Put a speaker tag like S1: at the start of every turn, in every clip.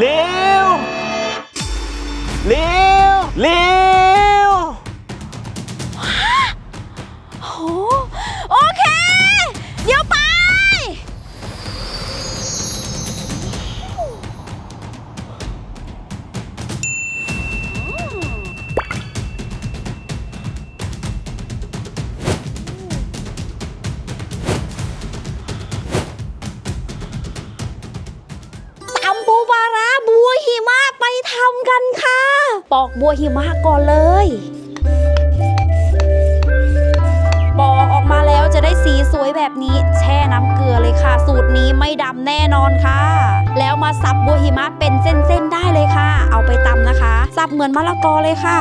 S1: เร็วเร็วเร็ว
S2: หิมะไปทำกันค่ะ ปอกบัวหิมะก่อนเลย ปอกออกมาแล้วจะได้สีสวยแบบนี้ แช่น้ำเกลือเลยค่ะ สูตรนี้ไม่ดำแน่นอนค่ะ แล้วมาสับบัวหิมะเป็นเส้นๆได้เลยค่ะ เอาไปตำนะคะ สับเหมือนมะละกอเลยค่ะ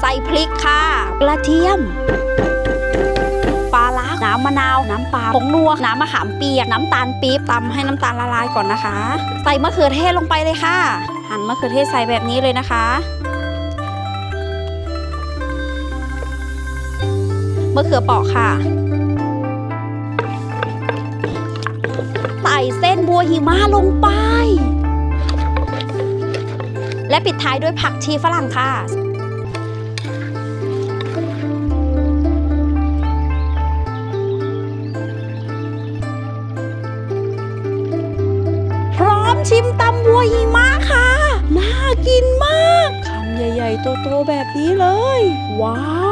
S2: ใส่พริกค่ะ กระเทียม ปลาล้าน้ำมะนาว น้ำปลาผงนัว น้ำมะขามเปียก น้ำตาลปี๊บตำให้น้ำตาลละลายก่อนนะคะ ใส่มะเขือเทศลงไปเลยค่ะ หั่นมะเขือเทศใส่แบบนี้เลยนะคะมะเขือเปราะค่ะใส่เส้นบัวหิมะลงไป และปิดท้ายด้วยผักชีฝรั่งค่ะ ชิมตำบัวหิมะค่ะ น่ากินมากคำใหญ่ ๆ โต ๆ แบบนี้เลย ว้าว